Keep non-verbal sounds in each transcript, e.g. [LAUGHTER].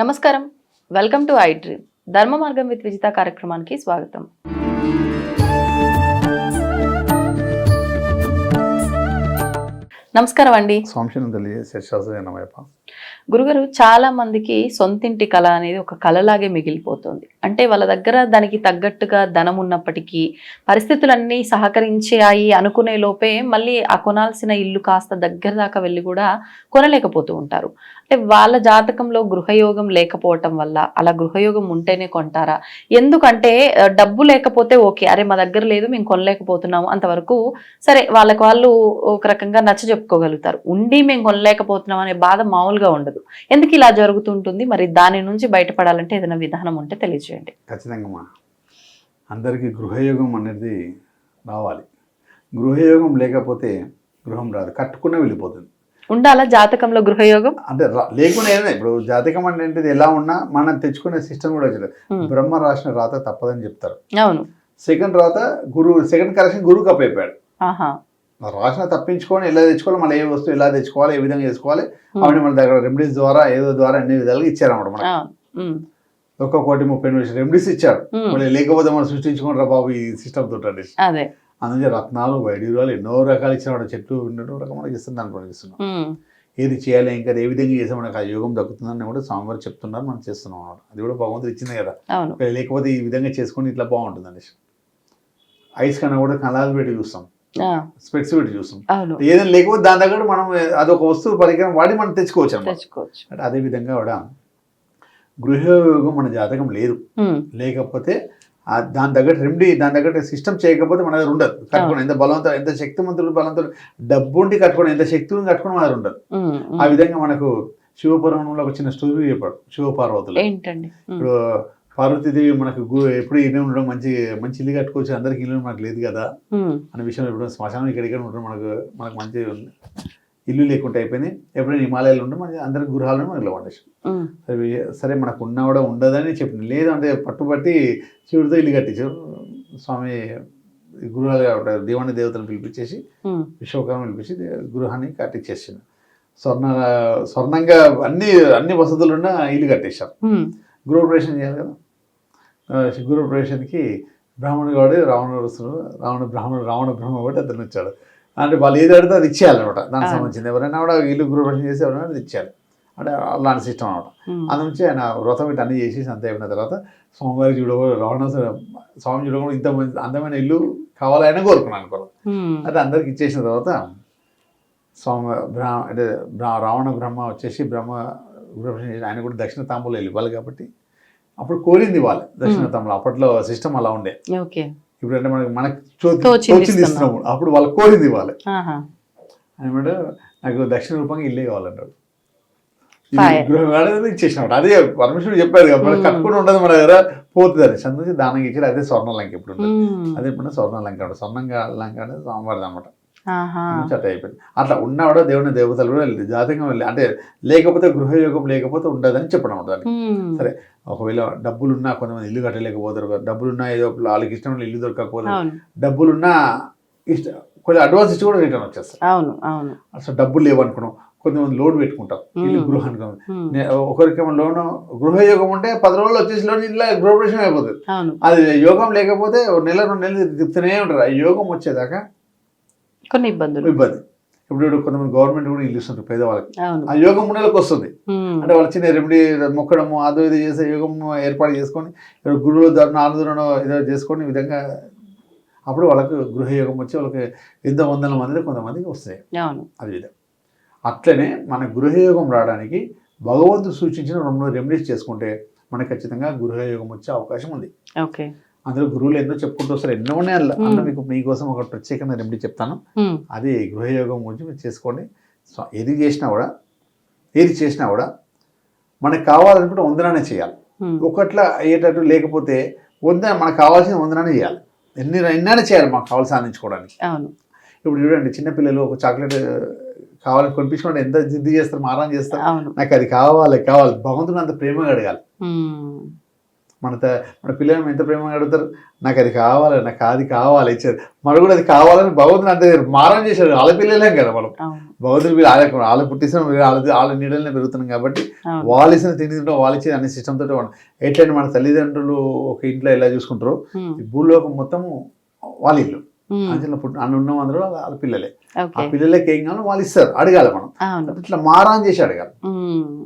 నమస్కారం. Welcome to I dream ధర్మ మార్గం విత్ విజిత కార్యక్రమానికి స్వాగతం. నమస్కారం అండి. సంశయం తెలియజేసే శాస్త్రమైప గురుగారు చాలా మందికి సొంతింటి కళ అనేది ఒక కళలాగే మిగిలిపోతుంది. అంటే వాళ్ళ దగ్గర దానికి తగ్గట్టుగా ధనం ఉన్నప్పటికీ పరిస్థితులన్నీ సహకరించాయి అనుకునే లోపే మళ్ళీ ఆ కొనాల్సిన ఇల్లు కాస్త దగ్గర దాకా వెళ్ళి కూడా కొనలేకపోతూ ఉంటారు. అంటే వాళ్ళ జాతకంలో గృహయోగం లేకపోవటం వల్ల అలా గృహయోగం ఉంటేనే కొంటారా? ఎందుకంటే డబ్బు లేకపోతే ఓకే అరే మా దగ్గర లేదు మేము కొనలేకపోతున్నాము అంతవరకు సరే వాళ్ళకి వాళ్ళు ఒక రకంగా నచ్చ చెప్పుకోగలుగుతారు. ఉండి మేము కొనలేకపోతున్నాం అనే బాధ మామూలుగా ఉండదు. ఎందుకు ఇలా జరుగుతుంటుంది? మరి దాని నుంచి బయటపడాలంటే ఏదైనా విధానం ఉంటే తెలియజేయండి. ఖచ్చితంగా మా అందరికీ గృహయోగం అనేది రావాలి. గృహయోగం లేకపోతే గృహం రాదు. కట్టుకునే వెళ్ళిపోతుంది. ఉండాలా జాతకంలో గృహయోగం? అంటే లేకుండా ఏదైనా ఇప్పుడు జాతకం అంటే ఎలా ఉన్నా మనం తెచ్చుకునే సిస్టమ్ కూడా వచ్చింది. బ్రహ్మ రాసిన రాత తప్పదని చెప్తారు. అవును. సెకండ్ రాత గురువు సెకండ్ కరెక్షన్ గురువు కప్పైపోయాడు ఆహా. రాసిన తప్పించుకొని ఎలా తెచ్చుకోవాలి మళ్ళీ ఏ వస్తువు ఎలా తెచ్చుకోవాలి ఏ విధంగా చేసుకోవాలి. అవన్నీ మన దగ్గర రెమెడీస్ ద్వారా ఏదో ద్వారా అన్ని విధాలుగా ఇచ్చారన్నమాట మనకి. ఒక్క కోటి ముప్పై నిమిషం రెమెడీస్ ఇచ్చారు. మళ్ళీ లేకపోతే మనం సృష్టించుకుంటారా బాబు ఈ సిస్టమ్ తోటి అదే. అందుకే రత్నాలు వైడ్యూరాలు ఎన్నో రకాలు ఇచ్చిన చెట్లు ఎన్నో రకమైన ఇస్తుంది ఉమ్, ఏది చేయాలి ఇంకా ఏ విధంగా చేస్తే మనకు ఆ యోగం దక్కుతుందని కూడా స్వామివారు చెప్తున్నారు మనం చేస్తున్నాం అన్నమాట. అది కూడా భగవంతుడు ఇచ్చింది కదా. లేకపోతే ఈ విధంగా చేసుకొని ఇట్లా బాగుంటుంది అనేసి. ఐస్ కన్నా కూడా కళాలు పెట్టి చూస్తాం. చూస్తాం. అవును. ఏదైనా లేకపోతే దాని దగ్గర మనం అదొక వస్తువు పరికరం వాడి మనం తెచ్చుకోవచ్చు అంటే అదే విధంగా కూడా గృహయోగం మన జాతకం లేదు. లేకపోతే దాని దగ్గర రెమెడీ దాని దగ్గర సిస్టమ్ చేయకపోతే మన దగ్గర ఉండదు. కట్టుకోవడం ఎంత బలవంతం ఎంత శక్తివంతుడు బలవంతుడు డబ్బు ఉండి కట్టుకోవడం ఎంత శక్తి కట్టుకోవడం మన దగ్గర ఉండదు. ఆ. విధంగా మనకు శివపురాణంలో ఒక చిన్న స్టోరీ చెప్పాడు. శివపార్వతులు. ఇప్పుడు పార్వతీదేవి మనకు ఎప్పుడు ఇల్లు ఉండడం మంచి మంచి ఇల్లు కట్టుకోవచ్చు అందరికి ఇల్లు మనకు లేదు కదా. అనే విషయం ఎప్పుడు శ్మశానం ఇక్కడ ఇక్కడ ఉండడం మనకు మనకు మంచి ఇల్లు లేకుండా అయిపోయింది. ఎప్పుడైనా హిమాలయాలు ఉంటే మన అందరికి గృహాలను మనకి వండేసి సరే మనకు ఉన్నా కూడా ఉండదని చెప్పింది లేదంటే పట్టుబట్టి శివుడితో ఇల్లు కట్టించారు స్వామి గృహాలు దేవాన్ని దేవతలను పిలిపించేసి విశ్వకర్మ పిలిపించి గృహాన్ని కట్టించేసింది స్వర్ణ స్వర్ణంగా అన్ని అన్ని వసతులు ఉన్న ఇల్లు కట్టేశారు. గృహప్రవేశం చేయాలి కదా. ఆ, గృహప్రవేశానికి బ్రాహ్మణుడు వాడు రావణుడు వస్తున్నాడు. రావణ బ్రాహ్మణుడు రావణ బ్రహ్మ కూడా అతను వచ్చాడు అంటే వాళ్ళు ఏది అడిగితే అది ఇచ్చేయాలన్నమాట. దానికి. సంబంధించింది ఎవరైనా కూడా ఇల్లు గృహప్రవేశం చేసి ఎవరైనా అది ఇచ్చేయాలి. అంటే అలాంటి సిస్టమ్ అనమాట అందు నుంచి ఆయన వ్రతం ఇటు అన్ని చేసి అంత అయిపోయిన తర్వాత స్వామివారి చూడకో రావణ స్వామి చూడకుండా ఇంత అందమైన ఇల్లు కావాలని కోరుకున్నాను అనుకోరు ఉమ్, అయితే అందరికి ఇచ్చేసిన తర్వాత స్వామి బ్రహ్మ అంటే రావణ బ్రహ్మ వచ్చేసి బ్రహ్మ చేసి ఆయన కూడా దక్షిణ తాంబూలో వెళ్ళివ్వాలి కాబట్టి అప్పుడు కోరింది వాళ్ళు దక్షిణ తాంబూలం అప్పట్లో సిస్టమ్ అలా ఉండే. ఇప్పుడు అంటే మనకి మనకి తోచింది. ఇస్తున్నాము అప్పుడు వాళ్ళు కోరింది వాళ్ళు. అనమాట నాకు దక్షిణ రూపంగా ఇల్లే Fire. గృహం కాలేదు ఇచ్చేసినప్పుడు అదే పరమేశ్వరుడు చెప్పారు Hmm. కట్టుకుని ఉండదు మన దగ్గర. పోతుంది అని సంతోషి దానం ఇచ్చారు అదే స్వర్ణ లంక ఇప్పుడు అదే ఇప్పుడు స్వర్ణ లంక ఉంటుంది స్వర్ణంగా లంక అనేది స్వామివారిది అనమాట చట్ట అయిపోయింది అట్లా ఉన్నా కూడా దేవుని దేవతలు కూడా వెళ్ళి జాతకం వెళ్ళి అంటే లేకపోతే గృహయోగం లేకపోతే ఉండదని చెప్పడం ఉమ్, సరే. ఒకవేళ డబ్బులున్నా కొంతమంది ఇల్లు కట్టలేకపోతారు డబ్బులున్నా ఏదో వాళ్ళకి ఇష్టం ఇల్లు దొరకకపోతే డబ్బులున్నా ఇష్ట కొంచెం అడ్వాన్స్ ఇచ్చి కూడా రిటర్న్ వచ్చేస్తారు. అవును అవును. అసలు డబ్బులు లేవనుకున్నాం కొంతమంది లోన్ పెట్టుకుంటారు ఇల్లు నే- ఒకరికేమో లోన్ గృహయోగం ఉంటే పది రోజులు వచ్చేసి లోన్ ఇట్లా గృహప్రవేశం అయిపోతుంది. అది యోగం లేకపోతే నెల రెండు నెలలు తిప్పుతూనే ఉంటారు. ఆ యోగం వచ్చేదాకా కొన్ని ఇబ్బందులు. ఇబ్బంది. ఇప్పుడు కొంతమంది గవర్నమెంట్ కూడా ఇల్లు ఇస్తుంది పేదవాళ్ళకి. ఆ యోగం మూడేళ్ళకి వస్తుంది. అంటే వాళ్ళ చిన్న రెమెడీ మొక్కడము అదో ఇది చేసే యోగం ఏర్పాటు చేసుకొని గురువు ధరణ ఆందోళన ఏదో చేసుకొని విధంగా అప్పుడు వాళ్ళకు గృహయోగం వచ్చి వాళ్ళకి ఎంతో వందల మంది కొంతమందికి వస్తాయి. అది విధం అట్లనే మన గృహయోగం రావడానికి భగవంతుడు సూచించిన రెండు మూడు రెమెడీస్ చేసుకుంటే మనకు ఖచ్చితంగా గృహయోగం వచ్చే అవకాశం ఉంది. ఓకే. అందులో గురువులు ఎన్నో చెప్పుకుంటూ వస్తారు. ఎన్నో ఉన్నాయి అందులో. మీకు మీకోసం ఒక ప్రత్యేకమైన రెమెడీ చెప్తాను. అది గృహయోగం గురించి మీరు చేసుకోండి. సో ఏది చేసినా కూడా ఏది చేసినా కూడా మనకు కావాలనుకుంటే వందనానే చేయాలి. ఒకట్లా అయ్యేటట్టు లేకపోతే వందన మనకు కావాల్సిన వందనానే చేయాలి. ఎన్ని ఎన్నైనా చేయాలి మాకు కావాల్సి సాధించుకోవడానికి ఇప్పుడు చూడండి చిన్నపిల్లలు ఒక చాక్లెట్ కావాలని కొనిపించుకుంటే ఎంత జిద్ది చేస్తారు మారం చేస్తారు. నాకు అది కావాలి కావాలి. భగవంతుడు అంత ప్రేమగా అడగాలి. మన మన పిల్లలు ఎంత ప్రేమగా అడుగుతారు? నాకు అది కావాలి నాకు అది కావాలి ఇచ్చారు మనం కూడా అది కావాలని భగవంతుని అంతే మారం చేశాడు వాళ్ళ పిల్లలేం కదా మనం. అవును. భగవంతుడు వీళ్ళు వాళ్ళ వాళ్ళ పుట్టిస్తాం వాళ్ళ వాళ్ళ నీడలనే పెరుగుతున్నాం కాబట్టి వాళ్ళు ఇచ్చిన తిండి తింటాం వాళ్ళు ఇచ్చిన అన్ని సిస్టమ్ తోటి మనం ఎట్లయినా మన తల్లిదండ్రులు ఒక ఇంట్లో ఎలా చూసుకుంటారో భూలోకం మొత్తం వాళ్ళ ఇల్లు. ఉమ్, అంచెల పుట్టి అన్న ఉన్న అందరూ వాళ్ళ పిల్లలే. ఆ పిల్లలకి ఏం కావాలో వాళ్ళు ఇస్తారు అడగాలి మనం. ఇట్లా మారాన్ చేసి అడగాలి.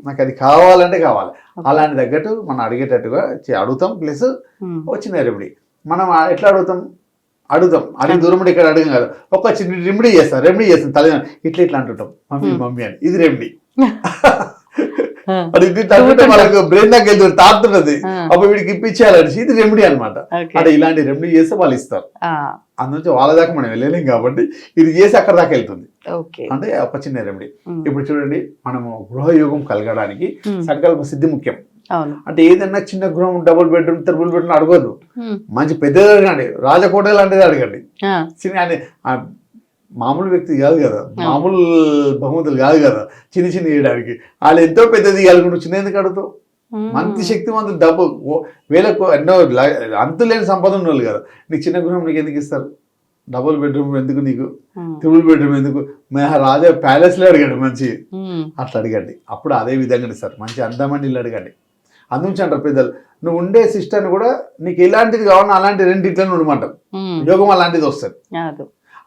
నాకు అది కావాలంటే కావాలి. అలాంటి తగ్గట్టు మనం అడిగేటట్టుగా అడుగుతాం. ప్లస్ వచ్చిన రెమెడీ మనం ఎట్లా అడుగుతాం? అడుగుతాం. అడిగి దూరం ఇక్కడ అడగం కదా. ఒక చిన్న రెమెడీ చేస్తాం రెమెడీ చేస్తాం తల్లి ఇట్లా ఇట్లా అంటుంటాం. మమ్మీ. మమ్మీ అని. ఇది రెమెడీ [LAUGHS] ఇది తగ్గితే వాళ్ళకి బ్రెయిన్ దాకా వెళ్తుంది తాడుతున్నది ఆ, అప్పుడు వీడికి ఇప్పించేయాలని ఇది రెమెడీ అనమాట అంటే ఇలాంటి రెమెడీ చేస్తే వాళ్ళు ఇస్తారు. ఆ, అందునుంచి వాళ్ళ దాకా మనం వెళ్ళలేం కాబట్టి ఇది చేసి అక్కడ దాకా వెళ్తుంది. అంటే ఒక చిన్న రెమెడీ ఇప్పుడు చూడండి మనము గృహయోగం కలగడానికి సంకల్ప సిద్ధి ముఖ్యం. అంటే ఏదైనా చిన్న గృహం డబుల్ బెడ్రూమ్ త్రిబుల్ బెడ్రూమ్ అడగదు మంచి పెద్దది అడగండి. రాజకోట లాంటిది అడగండి. చిన్న మామూలు వ్యక్తి కాదు కదా. మామూలు బహుమతులు కాదు కదా. చిన్న చిన్న వేయడానికి. వాళ్ళు ఎంతో పెద్దది ఇవ్వాలనుకుంటూ చిన్న ఎందుకు అడుగుతావు? మంచి శక్తివంతులు డబ్బు. వేలకు ఎన్నో లా- అంతు లేని సంపద ఉన్న వాళ్ళు కదా. నీకు చిన్న గృహం నీకు ఎందుకు ఇస్తారు? డబుల్ బెడ్రూమ్ ఎందుకు నీకు? త్రిబుల్ బెడ్రూమ్ ఎందుకు? మహారాజా ప్యాలెస్లో అడగండి మంచి. అట్లా అడగండి. అప్పుడు అదే విధంగా ఇస్తారు మంచి అందమైన ఇల్లు అడగండి. అందుంచి అంటారు పెద్దలు నువ్వు ఉండే సిస్టర్ని కూడా నీకు ఎలాంటిది కావాలన్నా అలాంటి రెండింటిలో ఉండమంటారు యోగం అలాంటిది వస్తుంది.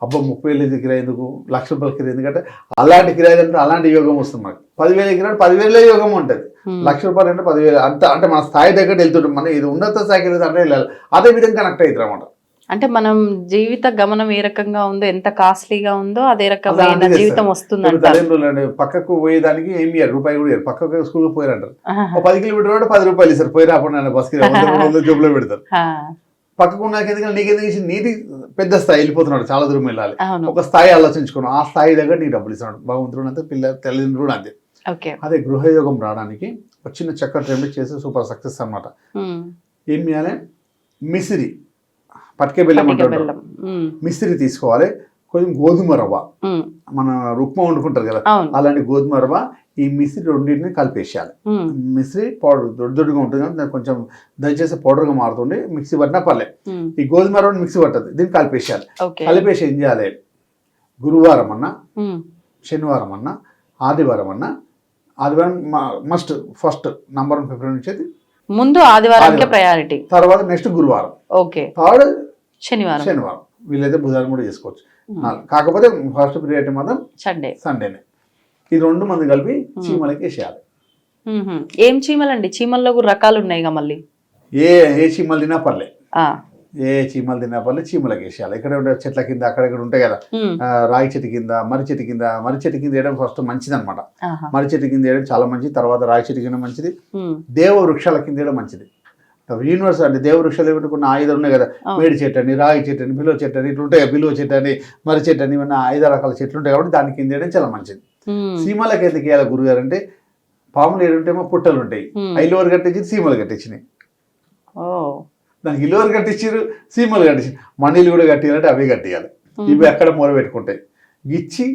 అబ్బా ముప్పై వేలు కిరాయి ఎందుకు? లక్ష రూపాయల కిరాయి ఎందుకంటే అలాంటి కిరాయి అంటే అలాంటి యోగం వస్తుంది మనకి పదివేల కిరాయి పదివేల యోగం ఉంటుంది. లక్ష రూపాయలు అంటే పదివేలు. అంత అంటే మన స్థాయి దగ్గర వెళ్తుంటాం. మన ఇది ఉన్నత స్థాయికి అంటే వెళ్ళాలి. అదే విధంగా కనెక్ట్ అవుతారు అన్నమాట. అంటే మనం జీవిత గమనం ఏ రకంగా ఉందో ఎంత కాస్ట్లీగా ఉందో అదే రకమైన జీవితం. వస్తుంది తల్లిదండ్రులు పక్కకు పోయేదానికి ఏమి ఇయ్యారు రూపాయి కూడా ఇయ్యరు పక్కకు స్కూల్కి పోయారంటారు. పది కిలోమీటర్ పది రూపాయలు ఇస్తారు. పోయి రాకుండా బస్కి [LAUGHS] జోబులో పెడతారు. పక్కకు ఉన్నాక ఎందుకంటే నీకు ఎందుకు నీది పెద్ద స్థాయి వెళ్ళిపోతున్నాడు చాలా దూరం వెళ్ళాలి. ఒక స్థాయి ఆలోచించుకున్నాం ఆ స్థాయి దగ్గర నీకు డబ్బులు ఇస్తున్నాడు. భగవంతుడు అంతే పిల్ల తల్లిదండ్రులు కూడా అంతే. అదే గృహయోగం రావడానికి ఒక చిన్న చక్కటి రెమెడీ చేస్తే సూపర్ సక్సెస్ అన్నమాట. ఉమ్, ఏం చేయాలి? మిసిరి పట్టిక బెల్లం అంటారు మిసిరి తీసుకోవాలి. కొంచెం గోధుమ రవ్వ. మన ఉప్మా వండుకుంటారు కదా అలాంటి గోధుమ రవ్వ ఈ మిసిరి రెండింటిని కలిపేసేయాలి. మిసిరి పౌడర్ దొడ్డు దొడ్డుగా ఉంటుంది కానీ దాన్ని కొంచెం దయచేసి పౌడర్గా మారుతుండే మిక్సీ పట్టినా పర్లే ఉమ్, ఈ గోధుమ రవ్వ మిక్సీ పట్టదు. దీన్ని కలిపేసేయాలి. కలిపేసి ఏం చేయాలి? గురువారం అన్నా శనివారం అన్నా ఆదివారం అన్నా ఆదివారం మస్ట్ ఫస్ట్ నంబర్ వన్ ఫిబ్రవరి నుంచి ముందు ఆదివారానికి ఆదివారం. ప్రయారిటీ. తర్వాత నెక్స్ట్ గురువారం. ఓకే. థర్డ్ శనివారం. శనివారం. వీళ్ళైతే బుధవారం కూడా చేసుకోవచ్చు. కాకపోతే ఫస్ట్ ప్రియారిటీ మాత్రం సండే. సండేనే. ఈ రెండు మంది కలిపి చీమలకి వేసేయాలి. ఏం చీమలండి? చీమల్లో కూడా రకాలు ఉన్నాయిగా మళ్ళీ. ఏ ఏ చీమలు తిన్నా పర్లే. ఏ చీమలు తిన్నా పర్లే చీమలకి వేసేయాలి ఇక్కడ ఉండే చెట్ల కింద అక్కడక్కడ ఉంటాయి కదా? రాగి చెట్టు కింద మర్రి చెట్టు కింద మర్రి చెట్టు కింద వేయడం ఫస్ట్ మంచిది అనమాట మర్రి చెట్టు కింద వేయడం చాలా మంచిది తర్వాత రాగి చెట్టు కింద మంచిది దేవ వృక్షాల కింద వేయడం మంచిది. యూనివర్స్ అంటే దేవ వృక్షాలు ఏమిటి కొన్ని ఆయుధాలు ఉన్నాయి కదా. మేడి చెట్టు అని రాగి చెట్టు అని బిలువ చెట్టు అని ఇట్లా ఉంటాయి కదా, బిలువ చెట్టు అని మర్రి చెట్టు అని ఇవన్నీ ఐదు రకాల చెట్లు ఉంటాయి కాబట్టి దాని కింద వేయడం చాలా మంచిది. సీమలకి ఎందుకు వేయాలి గురుగారు అంటే పాములు ఏడుంటేమో పుట్టలు ఉంటాయి. ఐలోవర్ కట్టించి సీమలు కట్టించినాయి. దానికి ఇల్లువరు కట్టించారు సీమలు కట్టించారు మనీలు కూడా కట్టియాలంటే అవి కట్టియాలి. ఇవి అక్కడ మొర పెట్టుకుంటాయి? గిచ్చి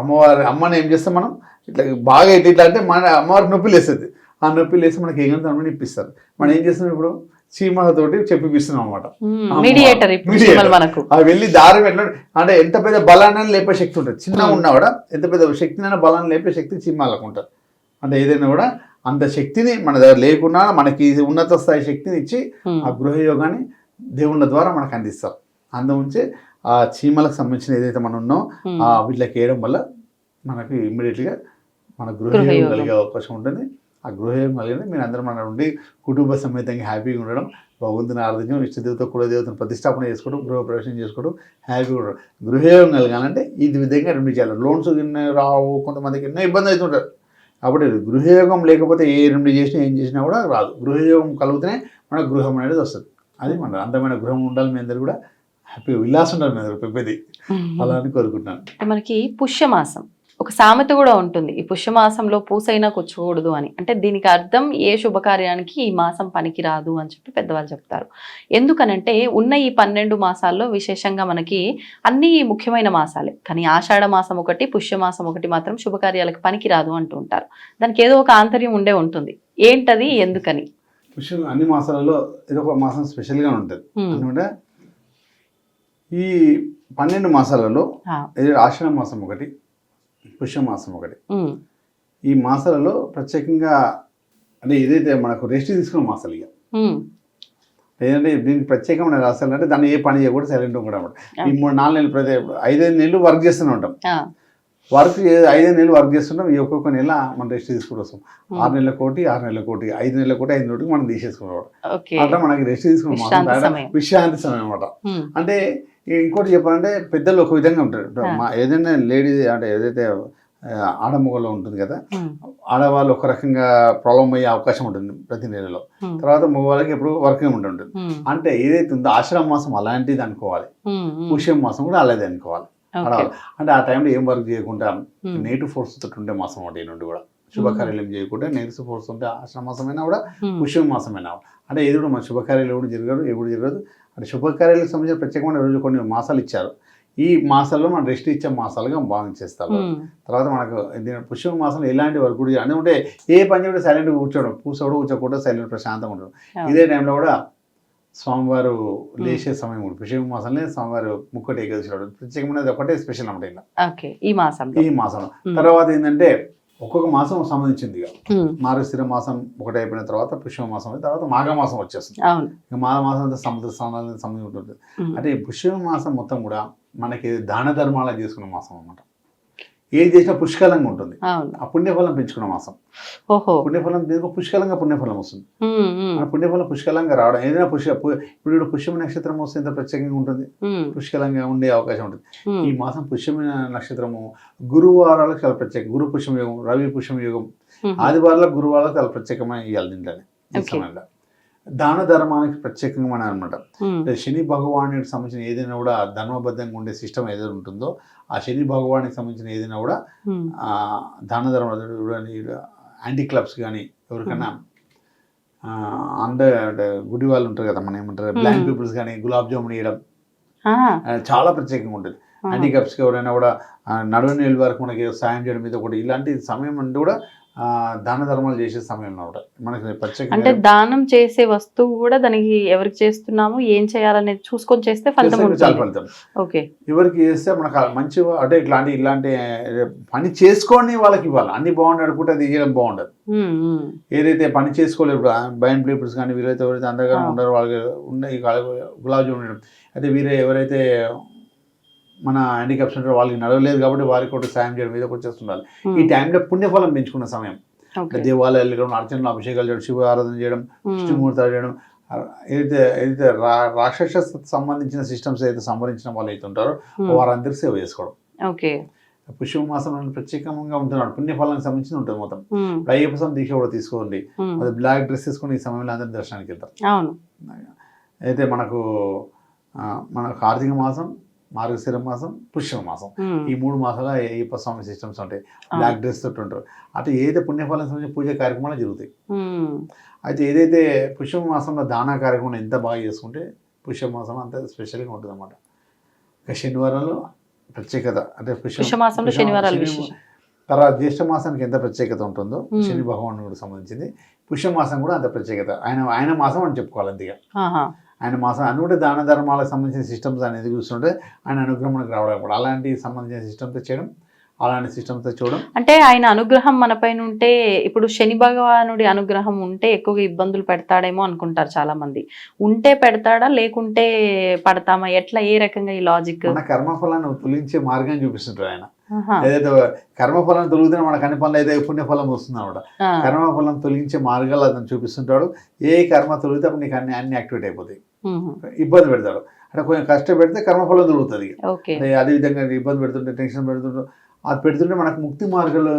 అమ్మవారి అమ్మని ఏం చేస్తాం మనం? ఇట్లా బాగా ఇట్లా ఇట్లా అంటే మన అమ్మవారికి నొప్పి లేస్తుంది. ఆ నొప్పి లేసి మనకి ఏం కనుక ఇప్పిస్తారు. మనం ఏం చేస్తున్నాం ఇప్పుడు? చీమలతోటి చెప్పిపిస్తున్నాం అనమాట అవి వెళ్ళి దారి ఎట్లా అంటే ఎంత పెద్ద బలాన్ని లేపే శక్తి ఉంటుంది. చిన్నగా ఉన్నా కూడా ఎంత పెద్ద శక్తినైనా బలాన్ని లేపే శక్తి చీమాలకు ఉంటుంది. అంటే ఏదైనా కూడా అంత శక్తిని మన దగ్గర లేకున్నా మనకి ఉన్నత స్థాయి శక్తిని ఇచ్చి ఆ గృహయోగాన్ని దేవుళ్ళ ద్వారా మనకు అందిస్తారు. అందుంచే ఆ చీమలకు సంబంధించిన ఏదైతే మనం ఉన్నో ఆ వీటికి వేయడం వల్ల మనకి ఇమ్మీడియట్గా మన గృహయోగం. కలిగే అవకాశం ఉంటుంది. ఆ గృహయోగం కలిగిన మీరు అందరం మన ఉండి కుటుంబ సమేతంగా హ్యాపీగా ఉండడం భగవంతుని ఆరాధించడం ఇష్టదేవత కులదేవతను ప్రతిష్టాపన చేసుకోవడం గృహ ప్రవేశం చేసుకోవడం హ్యాపీగా ఉండడం. గృహయోగం కలగాలంటే ఇది విధంగా రెండు చేయాలి లోన్స్ రావు కొంతమందికి ఎన్నో ఇబ్బంది అవుతుంటారు. కాబట్టి గృహయోగం లేకపోతే ఏ రెండు చేసినా ఏం చేసినా కూడా రాదు. గృహయోగం కలిగితేనే మన గృహం అనేది వస్తుంది. అది మన అందమైన గృహం ఉండాలి మీ అందరు కూడా హ్యాపీ విలాసం ఉండాలి మీ అందరు పెద్దది. అలా అని కోరుకుంటున్నాను. మనకి పుష్యమాసం. ఒక సామెత కూడా ఉంటుంది. ఈ పుష్యమాసంలో పూసైనా కూర్చోకూడదు అని. అంటే దీనికి అర్థం ఏ శుభకార్యానికి ఈ మాసం పనికి రాదు అని చెప్పి పెద్దవాళ్ళు చెప్తారు. ఎందుకనంటే ఉన్న ఈ పన్నెండు మాసాల్లో విశేషంగా మనకి అన్ని ముఖ్యమైన మాసాలే. కానీ ఆషాఢ మాసం ఒకటి పుష్యమాసం ఒకటి మాత్రం శుభకార్యాలకు పనికి రాదు అంటూ ఉంటారు. దానికి ఏదో ఒక ఆంతర్యం ఉండే ఉంటుంది. ఏంటది? ఎందుకని? పుష్యం అన్ని మాసాలలో ఇది ఒక మాసం స్పెషల్గా ఉంటుంది. అనమాట ఈ పన్నెండు మాసాలలో ఆ, ఇది ఆశ్రమ మాసం ఒకటి పుష్య మాసం ఒకటి ఈ మాసాలలో ప్రత్యేకంగా అంటే ఏదైతే మనకు రెస్ట్ తీసుకున్న మాసాలు ఇక. లేదంటే దీనికి ప్రత్యేకమైన రాశాలు అంటే దాన్ని ఏ పని చేయకూడదు సైలెంట్ కూడా ఈ మూడు నాలుగు నెలలు ప్రతి ఐదైదు నెలలు వర్క్ చేస్తూనే ఉంటాం. వర్క్ ఐదైదు నెలలు వర్క్ చేస్తుంటాం. ఈ ఒక్కొక్క నెల మనం రెస్ట్ తీసుకుని వస్తాం. ఆరు నెలల కోటి ఆరు నెలల కోటి ఐదు నెలల కోటి ఐదు నెలలకి మనం తీసేసుకున్నాం అట్లా మనకి రెస్ట్ తీసుకున్న విశ్రాంతి మాసం సమయం. అనమాట అంటే ఇంకోటి చెప్పాలంటే పెద్దలు ఒక విధంగా ఉంటారు. మా ఏదైనా లేడీ అంటే ఏదైతే ఆడమొగలో ఉంటుంది కదా ఆడవాళ్ళు ఒక రకంగా ప్రాబ్లం అయ్యే అవకాశం ఉంటుంది ప్రతి నెలలో. తర్వాత మగవాళ్ళకి ఎప్పుడు వర్కింగ్ ఉంటుంది ఉమ్, అంటే ఏదైతే ఉందో ఆశ్రమ మాసం అలాంటిది అనుకోవాలి. పుష్యం మాసం కూడా అలాగే అనుకోవాలి. ఆడవాళ్ళు అంటే ఆ టైంలో ఏం వర్క్ చేయకుండా నేటివ్ ఫోర్స్ తోటి ఉండే మాసం ఒకటి నుండి కూడా. శుభకార్యాలు ఏం చేయకుండా నేటివ్ ఫోర్స్ ఉంటే ఆశ్రమ మాసమైనా కూడా పుష్యం మాసమైనా అంటే ఏది కూడా మన శుభకార్యాలు ఎప్పుడు జరగదు ఎప్పుడు జరగదు. అంటే శుభకార్యాలకు సంబంధించిన ప్రత్యేకమైన రోజు కొన్ని మాసాలు ఇచ్చారు. ఈ మాసాల్లో మనం రెస్ట్ ఇచ్చే మాసాలుగా భావించేస్తారు తర్వాత మనకు దీని పుష్య మాసంలో ఎలాంటి వర్క్ కూడా. అంటే ఏ పని కూడా సైలెంట్ కూర్చోవడం కూర్చోవడం కూర్చోకుండా సైలెంట్ ప్రశాంతంగా ఉండడం. ఇదే టైంలో కూడా స్వామివారు లేచే సమయం పుష్య మాసంలో స్వామివారు ముక్కటి ఏకాదశి ప్రత్యేకమైనది ఒకటే స్పెషల్ అన్నమాట ఇలా ఈ మాసంలో. ఈ మాసంలో. తర్వాత ఏంటంటే ఒక్కొక్క మాసం సంబంధించింది మారుస్థిర మాసం ఒకటి అయిపోయిన తర్వాత పుష్య మాసం అయిన తర్వాత మాఘ మాసం వచ్చేస్తుంది. ఇక మాఘ మాసం అంతా సముద్ర స్నానాలకు సంబంధం ఉంటుంది అంటే ఈ పుష్య మాసం మొత్తం కూడా మనకి దాన ధర్మాలు చేసుకున్న మాసం అన్నమాట. ఏది చేసినా పుష్కలంగా ఉంటుంది. ఆ పుణ్యఫలం పెంచుకున్న మాసం. ఓహో. పుణ్యఫలం దీనికి పుష్కలంగా పుణ్యఫలం వస్తుంది. ఆ పుణ్యఫలం పుష్కలంగా రావడం. ఏదైనా పుష్క పు- ఇప్పుడు పుష్యమ నక్షత్రం వస్తే ఎంత ప్రత్యేకంగా ఉంటుంది? పుష్కలంగా ఉండే అవకాశం ఉంటుంది. ఈ మాసం పుష్యమ నక్షత్రము గురువారాలకు చాలా ప్రత్యేక. గురు పుష్యం యోగం రవి పుష్యం యోగం. ఆదివారాలకు గురువారాలకు చాలా ప్రత్యేకమైన ఇవ్వాలి దీంట్లోనే. ఈ. సమయంలో. దాన ధర్మానికి ప్రత్యేకంగా మన అనమాట శని భగవానుడికి సంబంధించిన ఏదైనా కూడా ధర్మబద్ధంగా ఉండే సిస్టమ్ ఏదైతే ఉంటుందో ఆ శని భగవానికి సంబంధించిన ఏదైనా కూడా దాన ధర్మ యాంటీ క్లబ్స్ కానీ ఎవరికైనా అంటే గుడి వాళ్ళు ఉంటారు కదా మనం ఏమంటారు Hmm. పీపుల్స్ కానీ గులాబ్ జామున్ ఆ, చాలా ప్రత్యేకంగా ఉంటుంది. యాంటీ క్లబ్స్కి ఎవరైనా కూడా ఆ, నడువని నీళ్ళ వరకు మనకి సాయం చేయడం మీద కూడా ఇలాంటి సమయం అంటే కూడా దాన ధర్మాలు చేసే సమయం అనమాట మనకి అంటే ప్రత్యేకంగా దానం చేసే వస్తువు కూడా దానికి ఎవరికి చేస్తున్నాము ఏం చేయాలనేది చూసుకొని చేస్తే ఫలితం ఫలితం. ఓకే. ఎవరికి చేస్తే మనకు మంచి అంటే ఇట్లాంటి ఇలాంటి పని చేసుకొని వాళ్ళకి ఇవ్వాలి. అన్ని బాగుండి అనుకుంటే అది ఇవ్వడం బాగుండదు. ఏదైతే పని చేసుకోలేరు బైండ్ పీపుల్స్ కానీ వీరైతే ఎవరైతే అందరిగా ఆ. ఉండరు వాళ్ళకి కాల- గులాబ్ జామున్ ఉండడం. అయితే వీరే ఎవరైతే మన హ్యాండిక్యాప్స్ ఉంటారో వాళ్ళకి నడవలేదు కాబట్టి వారికి కూడా సాయం చేయడం మీద కూడా చేస్తుండాలి. ఉమ్, ఈ టైంలో పుణ్యఫలం పెంచుకున్న సమయం. అంటే దేవాలయాలు వెళ్ళడం అర్చనలు అభిషేకాలు చేయడం శివ ఆరాధన చేయడం ఉమ్, విష్ణుమూర్తాలు చేయడం ఏదైతే ఏదైతే రా రాక్షస సంబంధించిన సిస్టమ్స్ అయితే సంబంధించిన వాళ్ళు అయితే ఉంటారో ఉమ్, వారందరికీ సేవ చేసుకోవడం. ఓకే పుష్య మాసంలో ప్రత్యేకంగా ఉంటున్నాడు. పుణ్యఫలానికి సంబంధించి ఉంటుంది మొత్తం. అయ్యప్ప స్వామి దీక్ష కూడా తీసుకోండి. అది బ్లాక్ డ్రెస్ తీసుకొని ఈ సమయంలో అందరి దర్శనానికి వెళ్తారు. అయితే మనకు మన కార్తీక మాసం మార్గశిర మాసం పుష్య మాసం. ఈ మూడు మాసాలు అయ్యప్ప స్వామి సిస్టమ్స్ ఉంటాయి. బ్లాక్ డ్రెస్ తోటి ఉంటారు. అంటే ఏదైతే పుణ్యఫలం సంబంధించిన పూజ కార్యక్రమాలు జరుగుతాయి. అయితే ఏదైతే పుష్య మాసంలో దానా కార్యక్రమం ఎంత బాగా చేసుకుంటే పుష్య మాసం అంత స్పెషల్గా ఉంటుంది అన్నమాట ఇక శనివారంలో ప్రత్యేకత. అంటే పుష్య పుష్యమాసంలో శనివారాలు తర్వాత జ్యేష్ఠ మాసానికి ఎంత ప్రత్యేకత ఉంటుందో. శని భగవానుడు సంబంధించింది. పుష్య మాసం కూడా అంత ప్రత్యేకత. ఆయన ఆయన మాసం అని చెప్పుకోవాలి అంతగా. ఆయన మాసం అన్ని కూడా దాన ధర్మాలకు సంబంధించిన సిస్టమ్స్ అనేది చూస్తుంటే ఆయన అనుగ్రహం మనకు రావడం కూడా. అలాంటి సంబంధించిన సిస్టమ్తో చేయడం అలాంటి సిస్టమ్తో చూడడం. అంటే ఆయన అనుగ్రహం మన పైన ఉంటే ఇప్పుడు శని భగవానుడి అనుగ్రహం ఉంటే ఎక్కువగా ఇబ్బందులు పెడతాడేమో అనుకుంటారు చాలా మంది ఉంటే పెడతాడా లేకుంటే పడతామా? ఎట్లా ఏ రకంగా ఈ లాజిక్ మన కర్మఫలాన్ని తొలగించే మార్గాన్ని చూపిస్తుంటారు ఆయన. ఏదైతే కర్మఫలాన్ని తొలగితే మనకు అన్ని పనులు అయితే పుణ్యఫలం వస్తుంది అనమాట కర్మఫలం తొలగించే మార్గాలు అతను చూపిస్తుంటాడు. ఏ కర్మ తొలిగితే అప్పుడు నీకు అన్ని అన్ని యాక్టివేట్ అయిపోతాయి. ఇబ్బంది పెడతాడు అంటే కొంచెం కష్టపెడితే కర్మఫలం దొరుకుతుంది అదే విధంగా ఇబ్బంది పెడుతుంటే టెన్షన్ పెడుతుంటే అది పెడుతుంటే మనకు ముక్తి మార్గాలు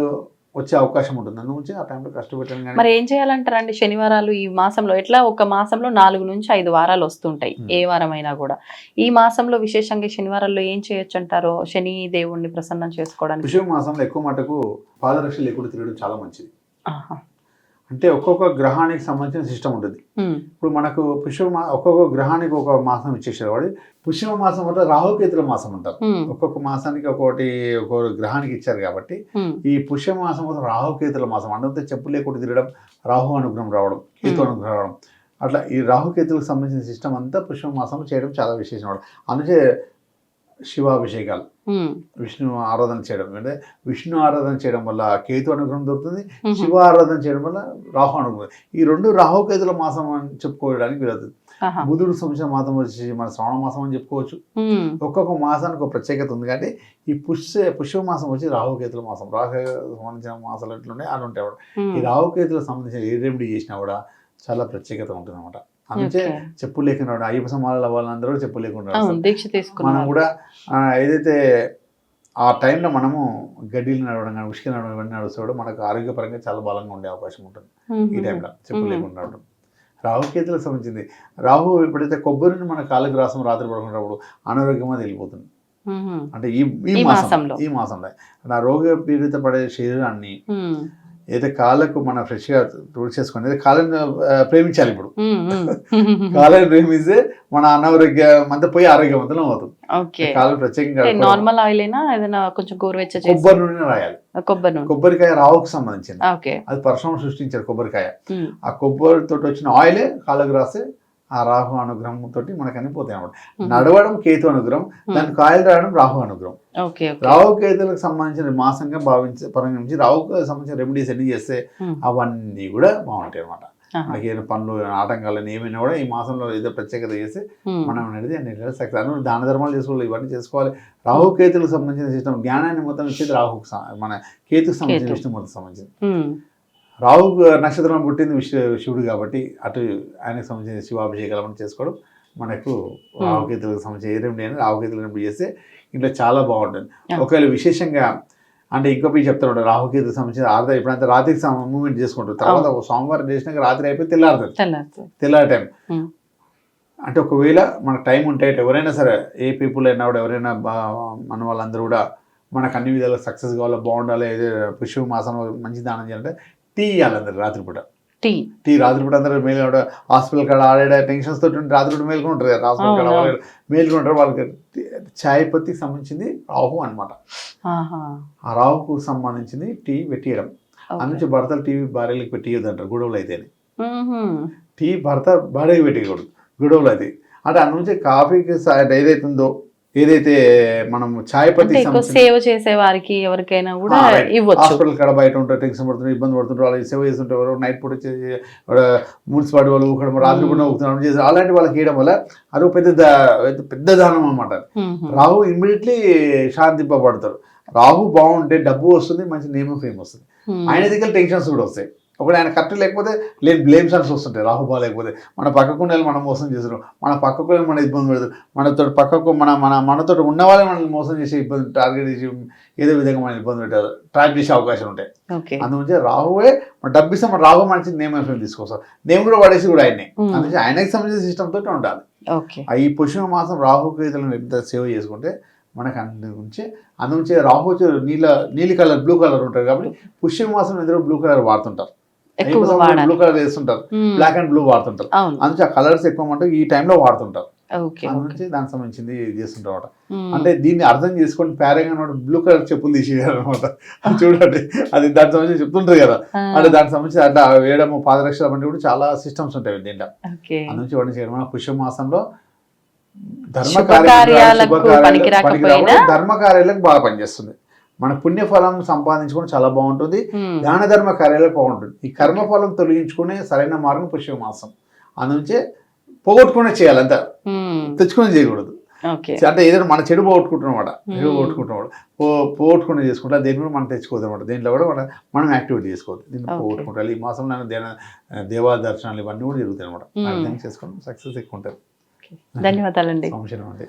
వచ్చే అవకాశం ఉంటుంది. అందు గురించి ఆ టైంలో కష్టపెట్టడం కానీ మరి ఏం చేయాలంటారండి శనివారాలు ఈ మాసంలో? ఎట్లా ఒక మాసంలో నాలుగు నుంచి ఐదు వారాలు వస్తుంటాయి. ఏ వారమైనా కూడా. ఈ మాసంలో విశేషంగా శనివారాల్లో ఏం చేయొచ్చు అంటారో శని దేవుణ్ణి ప్రసన్నం చేసుకోవడానికి? పుష్య మాసంలో ఎక్కువ మటుకు పాదరక్షలు లేకుండా తిరగడం చాలా మంచిది. అంటే ఒక్కొక్క గ్రహానికి సంబంధించిన సిస్టమ్ ఉంటుంది. ఇప్పుడు మనకు పుష్య మా ఒక్కొక్క గ్రహానికి ఒక మాసం ఇచ్చేసారు వాడు పుష్య మాసం అంటే రాహుకేతుల మాసం అంటారు. ఒక్కొక్క మాసానికి ఒక్కొక్కటి ఒక్కొక్క గ్రహానికి ఇచ్చారు కాబట్టి ఈ పుష్య మాసం మొత్తం రాహుకేతుల మాసం అంటే చెప్పు లేకుండా తిరగడం రాహు అనుగ్రహం రావడం కేతు అనుగ్రహం రావడం. అట్లా ఈ రాహుకేతులకు సంబంధించిన సిస్టమ్ అంతా పుష్య మాసం చేయడం చాలా విశేషం. అందుకే శివాభిషేకాలు. విష్ణు ఆరాధన చేయడం. అంటే విష్ణు ఆరాధన చేయడం వల్ల కేతు అనుగ్రహం దొరుకుతుంది శివ ఆరాధన చేయడం వల్ల రాహు అనుగ్రహం ఈ రెండు రాహుకేతుల మాసం అని చెప్పుకోవడానికి వీలవుతుంది. బుధుడు సంవత్సరం మాసం వచ్చి మన శ్రావణ మాసం అని చెప్పుకోవచ్చు. ఒక్కొక్క మాసానికి ఒక ప్రత్యేకత ఉంది కాబట్టి ఈ పుష్య పుష్య మాసం వచ్చి రాహుకేతుల మాసం. రాహు సంబంధించిన మాసాలు ఎట్లున్నాయి అని ఉంటాయి ఈ రాహుకేతులకు సంబంధించిన ఏ రెమెడీ చేసినా కూడా చాలా ప్రత్యేకత ఉంటుంది అనమాట అందుకే. చెప్పు లేకుండా. అయ్యప్ప సమాల వాళ్ళందరూ చెప్పు లేకుండా. దీక్ష మనం తీసుకున్నాను కూడా ఏదైతే ఆ టైంలో మనము గడ్డీలు నడవడం కానీ ఉష్కి నడవడం ఇవన్నీ నడుస్తే కూడా మనకు ఆరోగ్యపరంగా చాలా బలంగా ఉండే అవకాశం ఉంటుంది ఈ టైంలో చెప్పు. లేకుండా ఉండడం రాహుకేతులకు సంబంధించింది రాహు ఎప్పుడైతే కొబ్బరిని మన కాళ్ళకి రాసం రాత్రి పడుకున్నప్పుడు అనారోగ్యం అది వెళ్ళిపోతుంది అంటే ఈ ఈ ఈ మాసం మాసంలో. ఈ మాసంలో ఆ రోగ పీడిత పడే శరీరాన్ని ఏదైతే కాళ్ళకు మన ఫ్రెష్గా తుడి చేసుకొని ఏదైతే కాళ్ళని ప్రేమించాలి ఇప్పుడు. [LAUGHS] కాళ్ళని ప్రేమిస్తే మన అనారోగ్యం అంతా పోయి ఆరోగ్యవంతులం అవుతుంది కాళ్ళు ప్రత్యేకంగా. నార్మల్ ఆయిల్ అయినా ఏదైనా కొంచెం గోరువెచ్చ కొబ్బరి నూనె రాయాలి. కొబ్బరి నూనె. కొబ్బరికాయ రావుకు సంబంధించింది. ఓకే. అది పరశురామ సృష్టించారు కొబ్బరికాయ. ఆ కొబ్బరితో వచ్చిన ఆయిలే కాళ్ళకు రాస్తే ఆ రాహు అనుగ్రహం తోటి మనకు అన్ని పోతాయి అన్నమాట. ఉమ్, నడవడం కేతు అనుగ్రహం దానికి కాయలు రావడం రాహు అనుగ్రహం. రాహు కేతులకు సంబంధించిన మాసంగా భావించి పరిగణించి రాహుకు సంబంధించిన రెమెడీస్ ఎన్ని చేస్తే అవన్నీ కూడా బాగుంటాయి అన్నమాట. ఆహా, మనకి ఏమైనా పనులు ఆటంకాలు ఏమైనా కూడా ఈ మాసంలో ఏదో ప్రత్యేకత చేస్తే ఉమ్, మనం అనేది అన్ని సక్సెస్. అను దాన ధర్మాలు చేసుకోవాలి ఇవన్నీ చేసుకోవాలి. రాహు కేతులకు సంబంధించిన సిస్టమ్ జ్ఞానాన్ని మొత్తం ఇచ్చేది రాహుకు మన కేతుకు సంబంధించిన. విష్ణు మొత్తం సంబంధించింది. రాహు నక్షత్రం పుట్టింది శివుడు కాబట్టి అటు ఆయనకు సంబంధించిన శివాభిషేకాలు చేసుకోవడం మనకు రాహుకేతులకు సంబంధించిన ఏ రెమెడీ అయినా రాహుకేతులు రెమెడీ చేస్తే ఇంట్లో చాలా బాగుంటుంది. ఒకవేళ విశేషంగా అంటే ఇంకొక చెప్తాడు రాహుకేతుకు సంబంధించిన ఆర్థ ఇప్పుడంతా రాత్రికి మూమెంట్ చేసుకుంటారు తర్వాత ఒక సోమవారం చేసినాక రాత్రి అయిపోయి తెల్లారుతుంది. తెల్లారి టైం అంటే ఒకవేళ మనకు టైం ఉంటే ఎవరైనా సరే ఏ పీపుల్ అయినా కూడా ఎవరైనా మన వాళ్ళందరూ కూడా మనకు అన్ని విధాలు సక్సెస్ కావాలి బాగుండాలి ఏదో పుష్య మాసంలో మంచి దానం చేయాలంటే టీ ఇవ్వాలి అందరు రాత్రిపూట. టీ. టీ రాత్రిపూట అందరూ మేలు హాస్పిటల్ కాడ ఆడే టెన్షన్స్ తోటి ఉంటే రాత్రిపూట మేలుకొని ఉంటారు కదా హాస్పిటల్ కాడ. వాళ్ళు మేలుకుంటారు వాళ్ళకి. చాయ్ పత్తికి సంబంధించింది రాహు అన్నమాట. ఆహా. ఆ రాహుకు సంబంధించింది టీ పెట్టియడం. అందుకే భర్తలు టీవీ భార్యలకు పెట్టియద్దు అంటారు గొడవలు అయితే టీ భర్త భార్యకి పెట్టకూడదు గొడవలు అది అంటే నుంచి కాఫీకి స- ఏదైతే మనం ఛాయ్ పత్తి సేవ చేసే వారికి ఎవరికైనా కూడా ఇవ్వచ్చు. హాస్పిటల్ కాడ బయట ఉంటారు టెన్షన్ పడుతుంటారు ఇబ్బంది పడుతుంటారు వాళ్ళు సేవ చేస్తుంటారు నైట్ పూట మున్సిపాలిటీ వాళ్ళు ఊకడం రాత్రి పూట ఊకుతున్నాడు చేసి అలాంటి వాళ్ళకి ఇవ్వడం వల్ల అది పెద్ద పెద్ద దానం అనమాట ఉహుం, రాహు ఇమ్మీడియట్లీ శాంతింపబడతారు రాహు బాగుంటే డబ్బు వస్తుంది మంచి నేమ్ ఫేమ్ వస్తుంది. ఉమ్, ఆయన దగ్గర టెన్షన్స్ కూడా వస్తాయి. ఒకటి ఆయన కరెక్ట్ లేకపోతే లేని బ్లేమ్స్ అని వస్తుంటాయి రాహు బాగాలేకపోతే మన పక్కకు ఉన్న వాళ్ళు మనం మోసం చేస్తున్నాం మన పక్కకు వాళ్ళని మన ఇబ్బంది పెడతారు. మనతో పక్కకు మన మన మనతో ఉన్న వాళ్ళని మనల్ని మోసం చేసి ఇబ్బంది టార్గెట్ చేసి ఏదో విధంగా మనం ఇబ్బంది పెట్టారు. ట్రాప్ చేసే అవకాశం ఉంటాయి అందుగురించి రాహువే మన డబ్బు ఇస్తే మన రాహు మంచి నేమ్ ఫేమ్ తీసుకొస్తాం నేమ్ కూడా పడేసి కూడా ఆయన్ని. ఉమ్, అందుకే ఆయనకి సంబంధించిన సిస్టమ్ తోటి ఉండాలి. ఈ పుష్య మాసం రాహు కేతులను ఎంత సేవ చేసుకుంటే మనకు అందు గురించి అందు నుంచి రాహు వచ్చి నీల నీలి కలర్ బ్లూ కలర్ ఉంటుంది కాబట్టి పుష్య మాసం ఎదురు బ్లూ కలర్ వాడుతుంటారు. ఎక్కువగా వాడాలి. బ్లూ కలర్ వేస్తుంటారు. బ్లాక్ అండ్ బ్లూ వాడుతుంటారు. అందుకే ఆ కలర్స్ ఎక్కువ అంటే ఈ టైంలో వాడుతుంటారు. నుంచి దానికి సంబంధించింది చేస్తుంటారు అనమాట ఉమ్, అంటే దీన్ని అర్థం చేసుకొని ప్యారంగా బ్లూ కలర్ చెప్పులు అనమాట చూడండి. అది దానికి సంబంధించి చెప్తుంటారు కదా. అంటే దానికి సంబంధించి అట్లా వేయడము పాదరక్షల వంటి కూడా చాలా సిస్టమ్స్ ఉంటాయి దీంట్లో అందునుంచి వాడిని చేయడం. వల్ల పుష్య మాసంలో ధర్మ? పనికిరాకపోయినా ధర్మ కార్యాలకు బాగా పనిచేస్తుంది. మన పుణ్యఫలం సంపాదించుకొని చాలా బాగుంటుంది. దాన ధర్మ కార్యాలకు బాగుంటుంది. ఈ కర్మఫలం తొలగించుకునే సరైన మార్గం పుష్య మాసం అందుంచే పోగొట్టుకునే చేయాలి అంతా. తెచ్చుకుని చేయకూడదు. ఓకే. అంటే ఏదైనా మన చెడు పోగొట్టుకుంటున్నాం అనమాట చెడు Hmm. పోగొట్టుకుంటున్నాం పో పోగొట్టుకుని చేసుకుంటా దేని కూడా మనం తెచ్చుకోవద్దు అనమాట దీంట్లో కూడా మనం మనం యాక్టివిటీ చేసుకోవద్దు దీన్ని Okay. పోగొట్టుకుంటాలి. ఈ మాసంలో దేన దేవా దర్శనాలు ఇవన్నీ కూడా జరుగుతాయి అనమాట. అర్థం చేసుకోవడం సక్సెస్ ఎక్కువ ఉంటుంది ధన్యవాదాలండి. సంశయం అంటే